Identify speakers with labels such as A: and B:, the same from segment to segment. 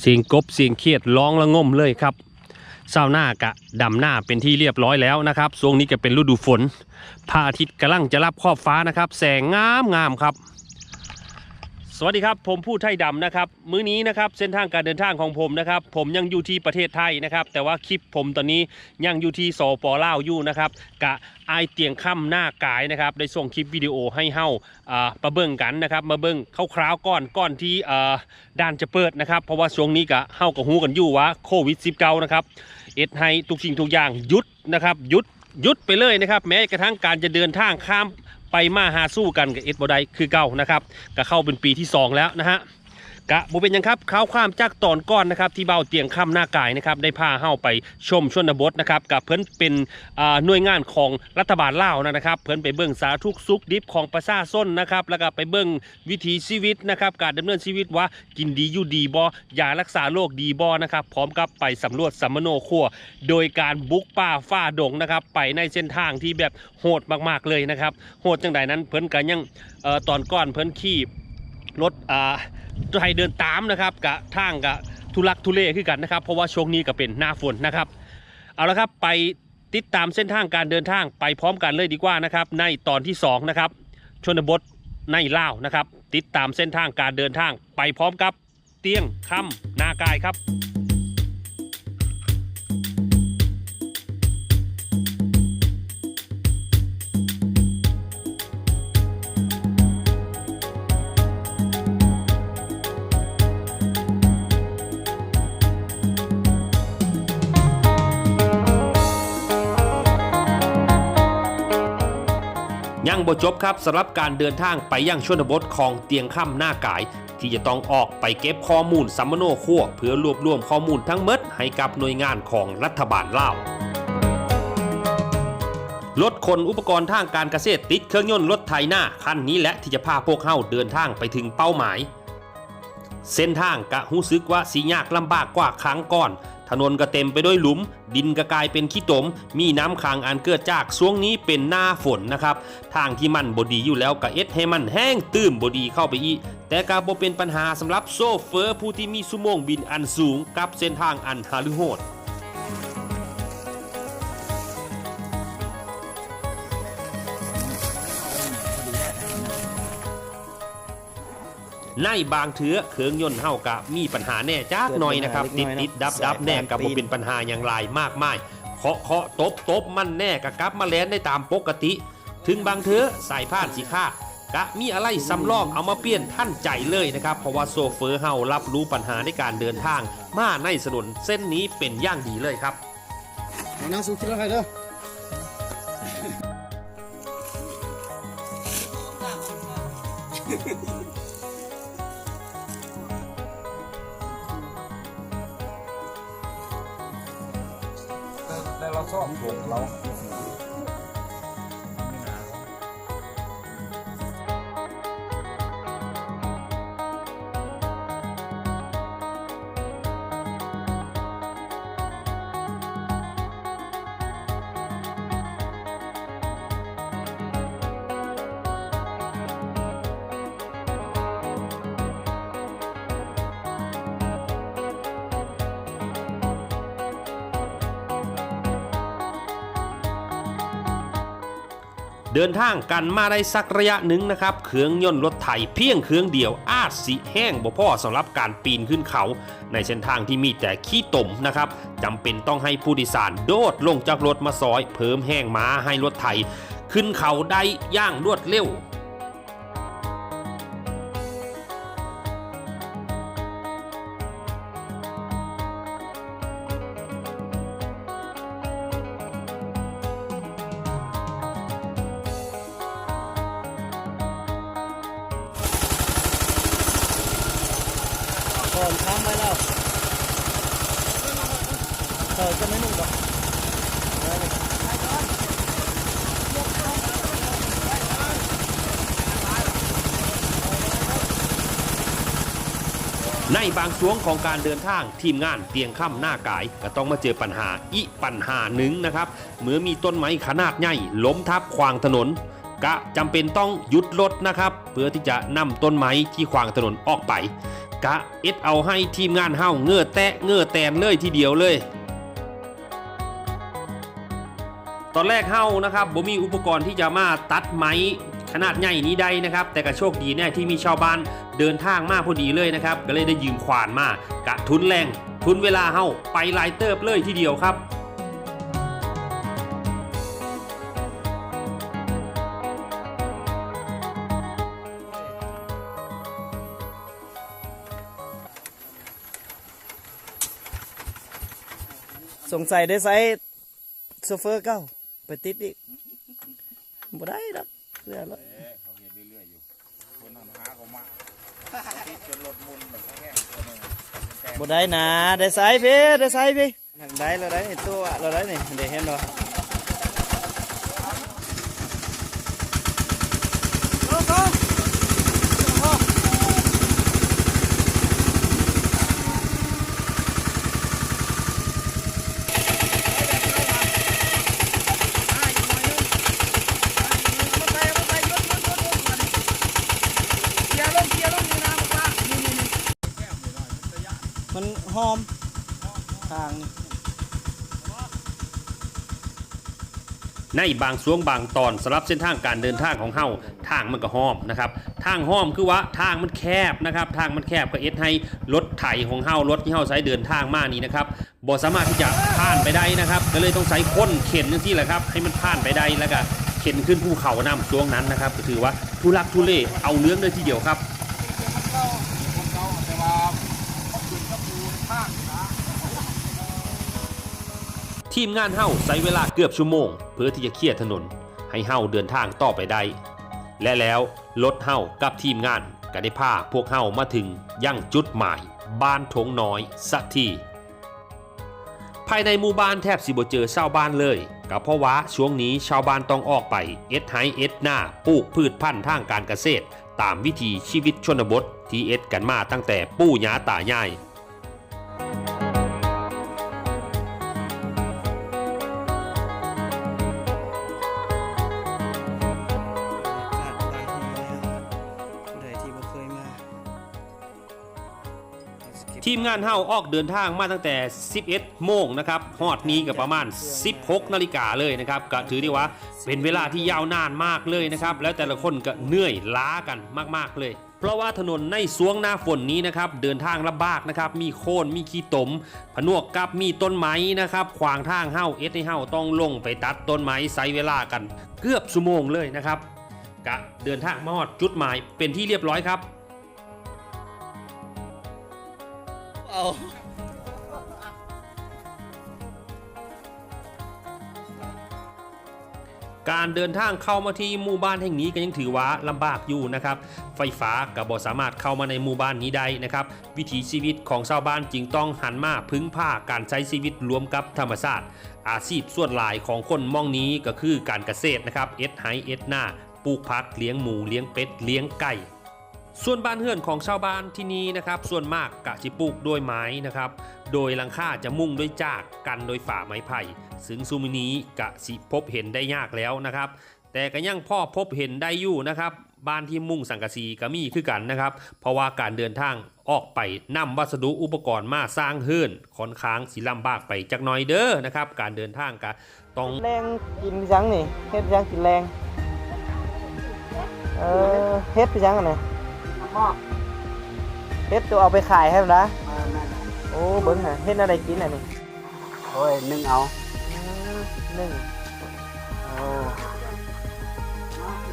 A: เสียงกบเสียงเขียดร้องละง่มเลยครับเศร้าหน้ากะดำหน้าเป็นที่เรียบร้อยแล้วนะครับช่วงนี้ก็เป็นฤดูฝนพระอาทิตย์กำลังจะรับขอบฟ้านะครับ แสงงามงามครับ สวัสดีครับ ผมผู้ไทยดำนะครับ มื้อนี้นะครับเส้นทางการเดินทางของผมนะครับ ผมยังอยู่ที่ประเทศไทยนะครับ แต่ว่าคลิปผมตอนนี้ยังอยู่ที่สปลาวอยู่นะครับกะไอเตียงค่ำหน้ากายนะครับได้ส่งคลิปวิดีโอให้เฮาอ่ามาเบิ่งกันนะครับ มาเบิ่งคร่าวๆก่อนก่อนที่อ่าด่านจะเปิดนะครับ เพราะว่าช่วงนี้กะเฮากับฮู้กันอยู่ว่าโควิด -19 นะครับเอ็ดให้ทุกสิ่งทุกอย่างหยุดนะครับหยุดหยุดไปเลยนะครับ แม้กระทั่งการจะเดินทางข้าม ไปมาหาสู้กันกับเอสบอไดคือเก่านะครับก็เข้าเป็นปีที่ 2 แล้วนะฮะ กะบุเป็นยังครับข้าวความจากตอนก้อนนะครับที่เบาเตียงค่ำหน้ากายนะครับได้พาเฮาไปชมชนบทนะครับกับเพิ่นเป็นหน่วยงานของรัฐบาลลาวนะครับ เพิ่นไปเบิ่งสาทุกข์สุขดิบของประชาชนนะครับแล้วก็ไปเบิ่งวิถีชีวิตนะครับการดำเนินชีวิตว่ากินดีอยู่ดีบ่ยารักษาโรคดีบ่นะครับพร้อมกับไปสำรวจสัมมโนครัว โดยการบุกป่าฝ่าดงนะครับไปในเส้นทางที่แบบโหดมากๆเลยนะครับโหดจังใดนั้นเพิ่นกันยังอตอนก่อนเพิ่นขี่รถอ่า ไทยเดินตามนะครับกะทางกะทุลักทุเลขึ้นกันนะครับ เพราะว่าช่วงนี้ก็เป็นหน้าฝนนะครับ เอาละครับไปติดตามเส้นทางการเดินทางไปพร้อมกันเลยดีกว่านะครับ ในตอนที่สองนะครับชนบทในล่าวนะครับ ติดตามเส้นทางการเดินทางไปพร้อมกับเตียงคำนากายครับ ยังบ่จบครับสำหรับการเดินทางไปยังชนบทของเตียงค่ำหน้ากาย ที่จะต้องออกไปเก็บข้อมูลสัมมโนครัวเพื่อรวบรวมข้อมูลทั้งหมดให้กับหน่วยงานของรัฐบาลลาวรถขนอุปกรณ์ทางการเกษตรติดเครื่องยนต์รถไถนาคันนี้แหละที่จะพาพวกเฮาเดินทางไปถึงเป้าหมาย เส้นทางกะหู้ซึกว่าสียากลำบากกว่าครั้งก่อน ถนนก็เต็มไปด้วยหลุม ดินก็กลายเป็นขี้ตม มีน้ำขังอันเกิดจากช่วงนี้เป็นหน้าฝนนะครับ ทางที่มันบดีอยู่แล้วก็เอ็ดให้มันแห้งตื้มบดีเข้าไปอีก แต่กาบ่เป็นปัญหาสำหรับโซเฟอร์ผู้ที่มีสุโมงบินอันสูงกับเส้นทางอันฮาลุโหด ในบางเถือเครื่องยนต์เฮากะมีปัญหาแน่จักหน่อยนะครับ ติดติดดับดับแน่กับบ่เป็นปัญหาอย่างไรมากมายเคาะเคาะตบตบมันแน่กะกลับมาแล่นได้ตามปกติ ถึงบางเถือสายพานสิค่ากะมีอะไรสำรองเอามาเปลี่ยนท่านใจเลยนะครับ เพราะว่าโซเฟอร์เฮารับรู้ปัญหาในการเดินทาง มาในถนนเส้นนี้เป็นอย่างดีเลยครับ
B: เอานั่งสู้คิดแล้วใครเด้อ
C: แเราชอบวงเรา
A: เดินทางกันมาได้สักระยะหนึ่งนะครับเครื่องยนต์รถไถเพียงเครื่องเดียวอาจสิแห้งบ่พอสำหรับการปีนขึ้นเขา ในเส้นทางที่มีแต่ขี้ตมนะครับจำเป็นต้องให้ผู้โดยสารโดดลงจากรถมาซอย เพิ่มแห้งม้าให้รถไถขึ้นเขาได้ย่างรวดเร็ว
B: ก่อนค้างไว้แล้วเออจะไม่นุ่งก่อน
A: ในบางช่วงของการเดินทางทีมงานเตียงค่ำหน้ากาย ก็ต้องมาเจอปัญหาอีปัญหาหนึ่งนะครับเมื่อมีต้นไม้ขนาดใหญ่ล้มทับขวางถนนกะจำเป็นต้องหยุดรถนะครับ เพื่อที่จะนำต้นไม้ที่ขวางถนนออกไป กะเอ็ดเอาให้ทีมงานเฮาเงือแตะเงือแตนเลยทีเดียวเลย ตอนแรกเฮานะครับบ่มีอุปกรณ์ที่จะมาตัดไม้ขนาดใหญ่นี้ได้นะครับ แต่ก็โชคดีแน่ที่มีชาวบ้านเดินทางมาพอดีเลยนะครับ ก็เลยได้ยืมขวานมากะทุนแรง ทุนเวลาเฮาไปหลายเติบเลยทีเดียวครับ
B: งสัยได้ใช้โซเฟอร์เก้าไปติดอีกบ่ได้ดอกเรื่องแล้ว
C: เขาเห็นเรื่อยๆอยู่ คนทำหาเขามาติดจนรถมุนแบบแห้งๆตัวหนึงแตก
B: บ่ได้นะได้ใช้พี่ได้ใช้พี่ได้แล้วได้ตัวเราได้นี่เดี๋ยวเห็นบ่มัน หอมทาง
A: ในบางช่วงบางตอนสำหรับเส้นทางการเดินทางของเฮาทางมันก็ห้อมนะครับทางห้อมคือว่าทางมันแคบนะครับ ทางมันแคบก็เอ็ดให้รถไถของเฮารถที่เฮาใช้เดินทางมานี่นะครับบ่สามารถที่จะผ่านไปได้นะครับ ก็เลยต้องใช้ค้นเข็นนั่นสิแหละครับ ให้มันผ่านไปได้แล้วก็เข็นขึ้นภูเขานำช่วงนั้นนะครับก็ถือว่าทุลักทุเลเอาเรื่องเลยทีเดียวครับ
C: คนเก่าแต่ว่าเขาขึ้นกับปูนข้างนะ
A: ทีมงานเฮาใช้เวลาเกือบชั่วโมง เพื่อที่จะเคลียร์ถนน ให้เฮาเดินทางต่อไปได้ และแล้วรถเฮากับทีมงานก็ได้พาพวกเฮามาถึงยังจุดหมาย บ้านทงน้อยสักทีภายในหมู่บ้านแทบสิบ่เจอชาวบ้านเลยก็เพราะว่าช่วงนี้ชาวบ้านต้องออกไปเอ็ดไฮเอ็ดหน้าปลูกพืชพันธุ์ทางการเกษตร ตามวิถีชีวิตชนบทที่เอ็ดกันมาตั้งแต่ปู่ย่าตายาย มงานเฮาออกเดินทางมาตั้งแต่ 11 โมงนะครับฮอดนี้ก็ประมาณ 16 นาฬิกาเลยนะครับก็ถือได้ว่าเป็นเวลาที่ยาวนานมากเลยนะครับ แล้วแต่ละคนก็เหนื่อยล้ากันมากๆเลยเพราะว่าถนนในสวงหน้าฝนนี้นะครับเดินทางลำบากนะครับมีโค่นมีขี้ตม ผนวกกับมีต้นไม้นะครับขวางทางเฮาเอสให้เฮาต้องลงไปตัดต้นไม้ใช้เวลากัน เกือบชั่วโมงเลยนะครับกะเดินทางมาฮอดจุดหมายเป็นที่เรียบร้อยครับ
B: เอา
A: การเดินทางเข้ามาที่หมู่บ้านแห่งนี้ก็ยังถือว่าลำบากอยู่นะครับ ไฟฟ้าก็บ่สามารถเข้ามาในหมู่บ้านนี้ได้นะครับ วิถีชีวิตของชาวบ้านจึงต้องหันมาพึ่งพาการใช้ชีวิตรวมกับธรรมชาติ อาชีพส่วนหลายของคนมองนี้ก็คือการเกษตรนะครับ เอ็ดไฮเอ็ดหน้า ปลูกผัก เลี้ยงหมู เลี้ยงเป็ด เลี้ยงไก่ ส่วนบ้านเฮือนของชาวบ้านที่นี่นะครับส่วนมากกะจิปลูกด้วยไม้นะครับ โดยหลังคาจะมุ่งด้วยจากกันโดยฝ่าไม้ไผ่ซึ่งซูมินี้กะสิพบเห็นได้ยากแล้วนะครับ แต่ก็ยังพ่อพบเห็นได้อยู่นะครับบ้านที่มุ่งสังกะสีก็มีคือกันนะครับ เพราะว่าการเดินทางออกไปนำวัสดุอุปกรณ์มาสร้างเฮือนค่อนข้างสิลำบากไปจักหน่อยเด้อนะครับ การเดินทางก็ต้อง
B: แรงกินจังนี่เฮ็ดจังกินแรงเออเฮ็ดไปจังอันไหนเฮ็ดตัวเอาไปขายให้มันนะโอ้เบิ่งหาเฮ็ดอะไรกินอันนี้
D: โอ้ยนึ่งเอา
B: อืมหนึ่งเอา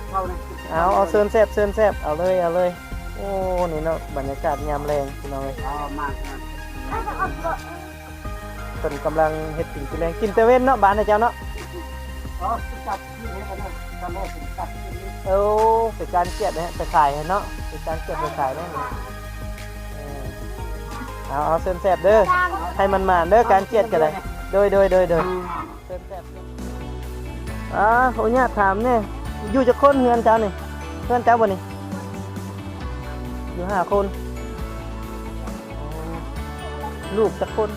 D: เข้าเลย
B: เอาเอาเซินแซบเซินแซบเอาเลยเอาเลยโอ้นี่เนาะบรรยากาศยามแรงพี่น้องเอ้ย
D: เอามากนะ
B: เพิ่นกำลังเฮ็ดกินกินแรงกินแต่เว้นเนาะบ้านนะเจ้าเนาะ
D: อ๋อจับที่นี่กันนะตอนแรกผมจับที่นี่
B: เอ้เป็นการเก็บนะฮะไปขายเนาะเป็นการเก็บไปขายนั่นเองเออเอาเอาเซินแซบเด้อให้มันมาเด้อการเก็บกันเลยโดยโดยโดยโดยเซินแซบอ่าโหเนี่ยถามเนี่ยอยู่จะคนเฮือนเจ้านี่เฮือนเจ้าบ่นี่อยู่ห้าคนลูกจะคน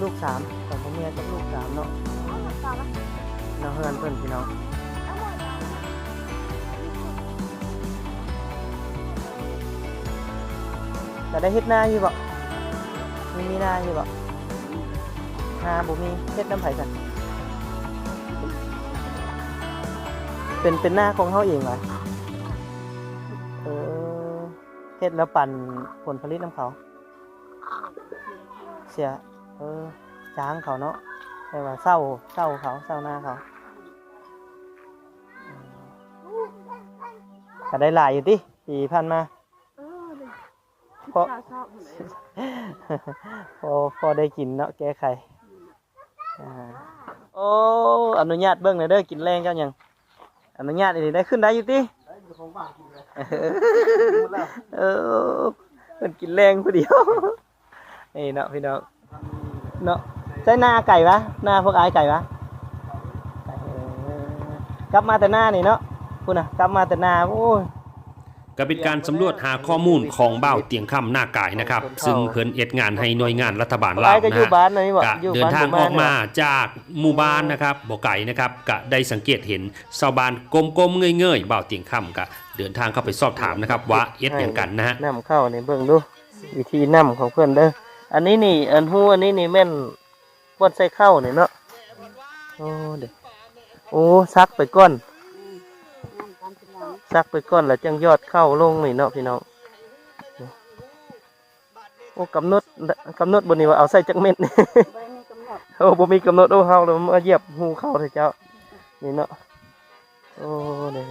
B: ลูกสามสองพ่อเมียกับลูกสามเนาะเนาะเฮือนเพิ่อนพี่น้อง ก็ได้เฮ็ดหน้าอยู่บ่มีมีหน้าอยู่บ่นาบ่มีเฮ็ดน้ำไผ่กันเป็นเป็นหน้าของเฮาเองเหรอเออเฮ็ดแล้วปั่นผลผลิตน้ำเขา เสีย เออจ้างเขาเนาะแต่ว่าเศร้าเศร้าเขาเศร้าหน้าเขาก็ได้หลายอยู่ติปีพันมา พราะ
E: ชอบชอบเลย
B: พอพอได้กินเนาะแก้ไขอ่าโอ้อนุญาตเบิ่งหน่อยเด้อกินแรงกันยังอนุญาตอีได้ขึ้นได้อยู่ติเออมันกินแรงผู้เดียวนี่เนาะพี่น้องเนาะใช่หน้าไก่ปะหน้าพวกไอ้ายไก่ปะเออกลับมาแต่หน้านี่เนาะพูดนะกลับมาแต่หน้าโอ้ย
A: ก็เป็นการสำรวจหาข้อมูลของเบ้าเตียงคำหน้ากายนะครับซึ่งเพิ่นเอ็ดงานให้หน่วยงานรัฐบาล
B: พวก
A: ลา
B: ไอ้ายวก็
A: นะ
B: อยู่
A: ฮะ
B: บ้านนะนี่บอก
A: กะ
B: อยู่
A: เดิน
B: บ้าน
A: ทาง
B: ห
A: อ
B: บ้
A: อกมา
B: เนี่ย
A: จากหมู่บ้านนะครับบ่ไก่นะครับกะได้สังเกตเห็นชาวบ้านกลมๆเงยๆเบ้าเตียงคำกะเดินทางเข้าไปสอบถามนะครับว่าเอ็ดอย่างกันนะฮะ
B: นำเข้านี่เบิ่งดูวิธีนำของเพื่อนเด้ออันนี้นี่อันหูอันนี้นี่แม่นบดใส่เข้านี่เนาะโอ้เด็กโอ้ซักไปก้อน
E: งานการเป็นหลัง
B: ซักไปก้อนแล้วจังยอดเข้าลงนี่เนาะพี่น้องโอ้กำหนดกำหนดบนนี้ว่าเอาใส่จักเม็ดนี่
E: ใบมีกำหนด
B: โอ้บ่มีกำหนดโอ้เฮาแล้วมาเหยียบหูเข้าเถอะเจ้านี่เนาะโอ้เนี่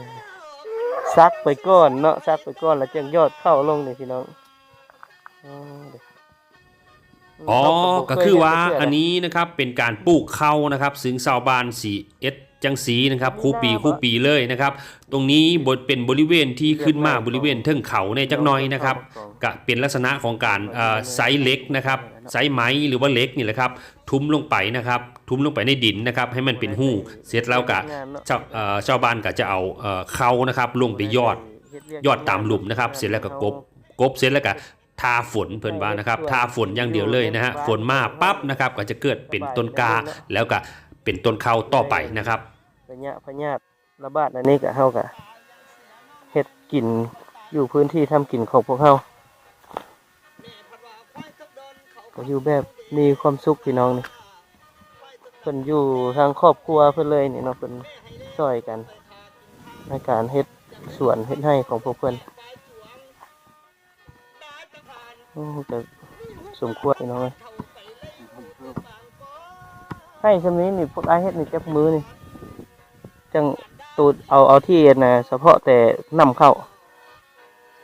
B: ๆซักไปก้อนเนาะซักไปก้อนแล้วจังยอดเข้าลงนี่พี่น้องอ๋
A: อก็คือว่าอันนี้นะครับเป็นการปลูกเข้านะครับ ซึ่งชาวบ้านสีเอ็ด จังสีนะครับคู่ปีคู่ปีเลยนะครับ ตรงนี้บทเป็นบริเวณที่ขึ้นมาบริเวณเทิงเขาในยจักหน้อยนะครับก็เป็นลักษณะของการเอ่อไซส์เล็กนะครับไซส์ไม้หรือว่าเล็กนี่แหละครับ ทุ้มลงไปนะครับ ทุ้มลงไปในดินนะครับ ให้มันเป็นหู้เสร็จแล้วก็ชาวเอ่อชาวบ้านก็จะเอาเอ่อเขานะครับลงไปยอดยอดตามหลุมนะครับ เสร็จแล้วก็กบกบเสร็จแล้วก็ทาฝนเพิ่นว่านะครับทาฝนอย่างเดียวเลยนะฮะฝนมาปั๊บนะครับก็จะเกิดเป็นต้นกาแล้วก็ เป็นต้นข้าวต่อไปนะครับ
B: พญะพญาตระบาดอันนี้ก็เฮาก็เฮ็ดกินอยู่พื้นที่ทำกินของพวกเฮาก็อยู่แบบมีความสุขพี่น้องนี่เพิ่นอยู่ทางครอบครัวเพิ่นเลยนี่เนาะเพิ่นช่วยกัน ในการเฮ็ดสวนเฮ็ดให้ของพวกเพิ่นโอ้ก็สมควรพี่น้องเอ้ย ให้ชำนี้นี่พวกไอ้ายเฮ็ดนี่จักมือนี่ จังตูดเอาเอาที่นะเฉพาะแต่นำเข้า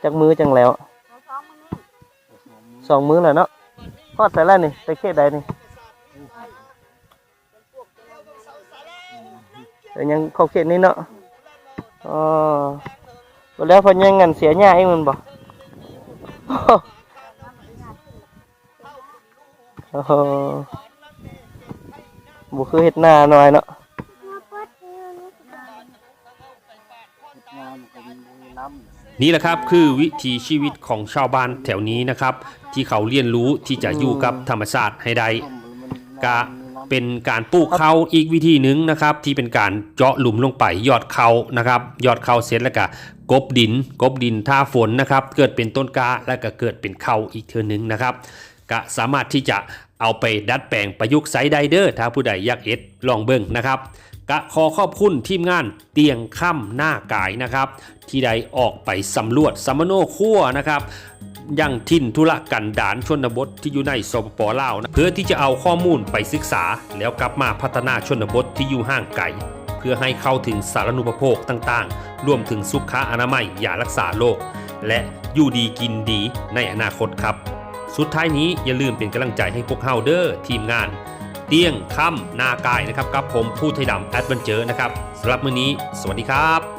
B: จากมือจังแล้วสองมือแล้วเนาะพอดแต่ละนี่ไปเขตใดนี่แต่ยังเข้าเขตนี้เนาะอ๋อแล้วพอยังงันเสียหน้าเองมันบอกโอ้ บุคือเห็ดหน้าหน่อยเนาะ
D: นี่
A: แหละครับคือวิถีชีวิตของชาวบ้านแถวนี้นะครับ ที่เขาเรียนรู้ที่จะอยู่กับธรรมชาติให้ได้กะเป็นการปลูกเขาอีกวิธีหนึ่งนะครับ ที่เป็นการเจาะหลุมลงไปยอดเขานะครับยอดเขาเสร็จแล้วก็กบดิน กบดินท่าฝนนะครับ เกิดเป็นต้นกาแล้วก็เกิดเป็นเขาอีกเทือนึงนะครับ ก็สามารถที่จะ เอาไปดัดแปลงประยุกต์ใช้ไดเด้อถ้าผู้ใดอยากเอ็ดลองเบิ่งนะครับก็ขอขอบคุณทีมงานเตียงค่ำหน้ากายนะครับ ที่ได้ออกไปสำรวจสัมโนครัวนะครับยังทินธุรกันดารชนบทที่อยู่ในสปปลาวนะเพื่อที่จะเอาข้อมูลไปศึกษา แล้วกลับมาพัฒนาชนบทที่อยู่ห่างไกลเพื่อให้เข้าถึงสารณูปโภคต่างๆ รวมถึงสุขอนามัยยารักษาโรคและอยู่ดีกินดีในอนาคตครับ สุดท้ายนี้อย่าลืมเป็นกำลังใจให้พวกเฮาเดอร์ทีมงาน เตี้ยงค่ำนากายนะครับกับผมผู้ไทยดำแอดเวนเจอร์นะครับสำหรับมื้อนี้ สวัสดีครับ